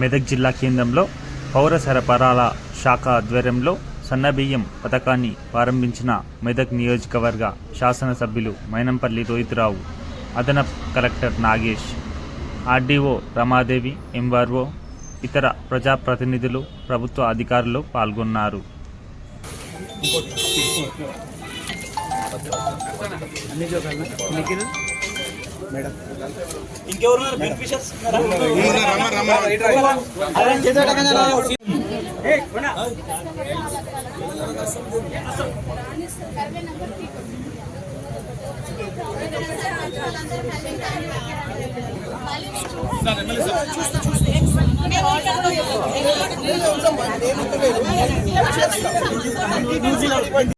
మెదక్ జిల్లా కేంద్రంలో పౌర సరఫరాల శాఖ ఆధ్వర్యంలో సన్నబియ్యం పథకాన్ని ప్రారంభించిన మెదక్ నియోజకవర్గ శాసనసభ్యులు మైనంపల్లి రోహిత్రావు అదనపు collector Nagesh RDO Ramadevi MRO ఇతర ప్రజాప్రతినిధులు ప్రభుత్వ అధికారులు పాల్గొన్నారు. ఇంకెవరు బెనిఫిషియర్స్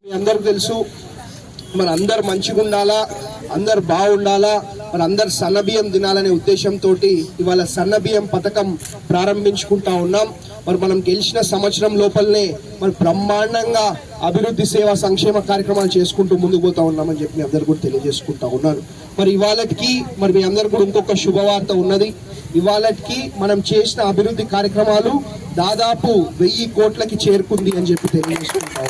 మీ అందరికి తెలుసు మన అందరు మంచిగా ఉండాలా అందరు బాగుండాలా? మరి అందరు సన్నబియ్యం తినాలనే ఉద్దేశంతో ఇవాళ సన్నబియ్యం పథకం ప్రారంభించుకుంటా ఉన్నాం. మరి మనం గెలిచిన సంవత్సరం లోపలనే మరి బ్రహ్మాండంగా అభివృద్ధి సేవా సంక్షేమ కార్యక్రమాలు చేసుకుంటూ ముందుకు పోతా ఉన్నామని చెప్పి మీ అందరు కూడా తెలియజేసుకుంటా ఉన్నాను. మరి ఇవాళకి మరి మీ అందరు కూడా ఇంకొక శుభవార్త ఉన్నది. ఇవాళకి మనం చేసిన అభివృద్ధి కార్యక్రమాలు దాదాపు వెయ్యి కోట్లకి చేరుకుంది అని చెప్పి తెలియజేసుకుంటా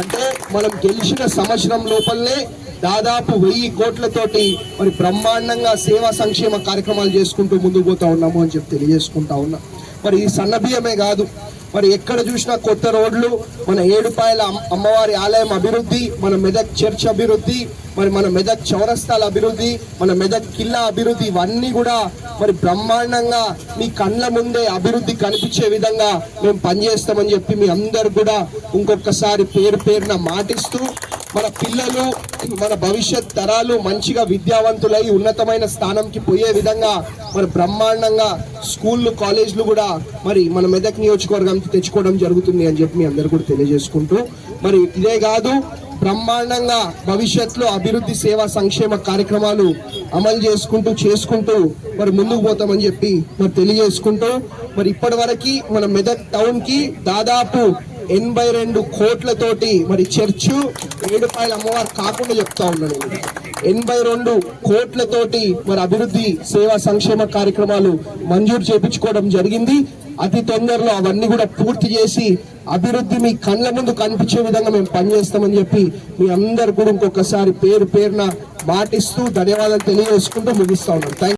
అంటే మనం గెలిచిన సంవత్సరం లోపలనే దాదాపు వెయ్యి కోట్లతోటి మరి బ్రహ్మాండంగా సేవా సంక్షేమ కార్యక్రమాలు చేసుకుంటూ ముందుకు పోతా ఉన్నాము అని చెప్పి తెలియజేసుకుంటా ఉన్నా. మరి ఈ సన్నబియ్యమే కాదు మరి ఎక్కడ చూసినా కొత్త రోడ్లు మన ఏడుపాయల అమ్మవారి ఆలయం అభివృద్ధి మన మెదక్ చర్చ్ అభివృద్ధి మరి మన మెదక్ చౌరస్తాల అభివృద్ధి మన మెదక్ కిల్లా అభివృద్ధి ఇవన్నీ కూడా మరి బ్రహ్మాండంగా మీ కళ్ళ ముందే అభివృద్ధి కనిపించే విధంగా మేము పనిచేస్తామని చెప్పి మీ అందరు కూడా ఇంకొకసారి పేరు పేరున మాటిస్తూ మన పిల్లలు మన భవిష్యత్ తరాలు మంచిగా విద్యావంతులై ఉన్నతమైన స్థానంకి పోయే విధంగా మరి బ్రహ్మాండంగా స్కూళ్ళు కాలేజీలు కూడా మరి మన మెదక్ నియోజకవర్గానికి తెచ్చుకోవడం జరుగుతుంది అని చెప్పి మీ అందరు కూడా తెలియజేసుకుంటూ మరి ఇదే కాదు బ్రహ్మాండంగా భవిష్యత్తులో అభివృద్ధి సేవా సంక్షేమ కార్యక్రమాలు అమలు చేసుకుంటూ చేసుకుంటూ మరి ముందుకు పోతామని చెప్పి మరి తెలియజేసుకుంటూ మరి ఇప్పటి వరకు మన మెదక్ టౌన్కి దాదాపు ఎనభై రెండు కోట్లతోటి మరి చర్చు ఏడుపాయల అమ్మవారు కాకుండా చెప్తా ఉన్నాను ఎనభై రెండు కోట్లతోటి మరి అభివృద్ధి సేవా సంక్షేమ కార్యక్రమాలు మంజూరు చేపించుకోవడం జరిగింది. అతి తొందరలో అవన్నీ కూడా పూర్తి చేసి అభివృద్ధి మీ కళ్ళ ముందు కనిపించే విధంగా మేము పనిచేస్తామని చెప్పి మీ అందరు కూడా ఇంకొకసారి పేరు పేరున మాటిస్తూ ధన్యవాదాలు తెలియజేసుకుంటూ ముగిస్తా ఉన్నాం. థ్యాంక్